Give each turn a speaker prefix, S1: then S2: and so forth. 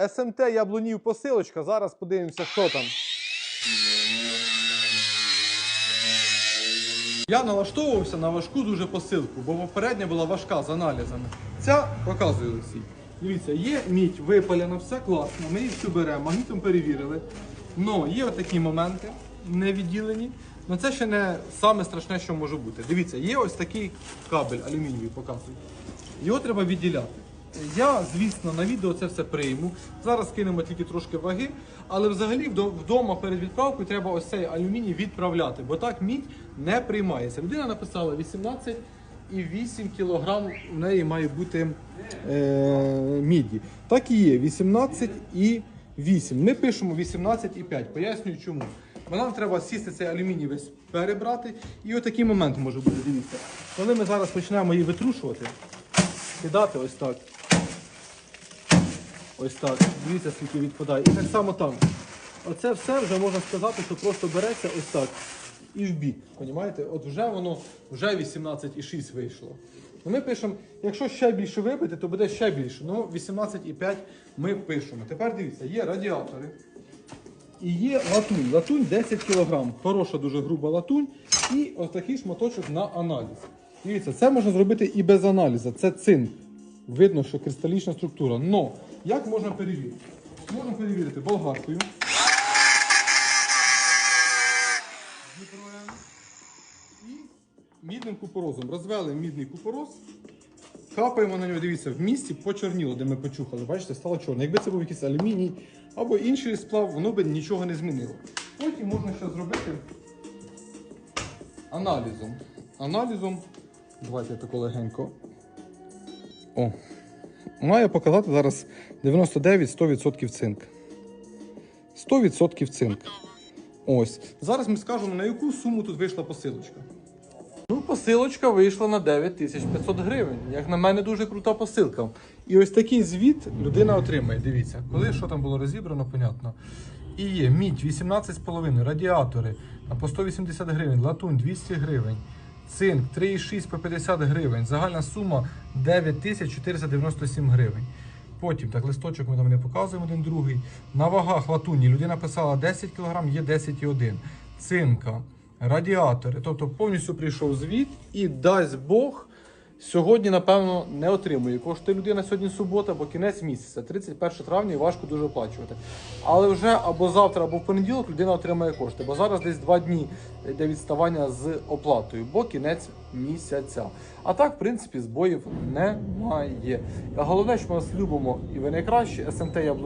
S1: СМТ Яблунів посилочка. Зараз подивимося, що там. Я налаштовувався на важку дуже посилку, бо попередня була важка з аналізами. Ця показує Олексій. Дивіться, є мідь випалена, все класно. Ми її всю беремо, магнітом перевірили. Но є отакі моменти не відділені. Ну це ще не саме страшне, що може бути. Дивіться, є ось такий кабель алюмінієвий, показую. Його треба відділяти. Я, звісно, на відео це все прийму. Зараз кинемо тільки трошки ваги, але взагалі вдома перед відправкою треба ось цей алюміній відправляти, бо так мідь не приймається. Людина написала 18 і 8 кг в неї має бути е, міді. Так і є, 18 і 8. Ми пишемо 18 і 5. Пояснюю чому. Нам треба сісти цей алюміній весь перебрати. І отакий момент може бути, дивіться. Коли ми зараз почнемо її витрушувати, кидати ось так. Ось так. Дивіться, скільки відпадає. І так само там. Оце все вже можна сказати, що просто береться ось так. І в бік. Понімаєте? От вже воно вже 18,6 вийшло. Ну, Ми пишемо, якщо ще більше вибити, то буде ще більше. Ну, 18,5 ми пишемо. Тепер дивіться, є радіатори. І є латунь. Латунь 10 кг. Хороша, дуже груба латунь. І ось такий шматочок на аналіз. Дивіться, це можна зробити і без аналізу. Це цинк. Видно, що кристалічна структура. Но як можна перевірити? Можна перевірити болгаркою. І мідним купорозом. Розвели мідний купороз. Капаємо на нього, дивіться, в місці почорніло, де ми почухали. Бачите, стало чорне. Якби це був якийсь алюміній або інший сплав, воно би нічого не змінило. Потім можна ще зробити аналізом. Аналізом, давайте тако легенько. О. Має показати зараз 99-100% цинк. 100% цинк. Ось. Зараз ми скажемо, на яку суму тут вийшла посилочка. Ну, посилочка вийшла на 9500 гривень. Як на мене, дуже крута посилка. І ось такий звіт людина отримає. Дивіться, коли що там було розібрано, понятно. І є мідь 18,5, радіатори по 180 гривень, латунь 200 гривень, цинк 3,6 по 50 гривень. Загальна сума 9497 гривень. Потім так, листочок ми там не показуємо один другий. На вагах латуні людина писала 10 кг, є 10,1. Цинка, радіатори. Тобто повністю прийшов звіт і дасть Бог. Сьогодні, напевно, не отримує. Коштує людина сьогодні субота, бо кінець місяця, 31 травня, і важко дуже оплачувати. Але вже або завтра, або в понеділок людина отримає кошти. Бо зараз десь два дні йде відставання з оплатою, бо кінець місяця. А так, в принципі, збоїв немає. Головне, що ми вас любимо і ви найкращі, СМТ Яблунь.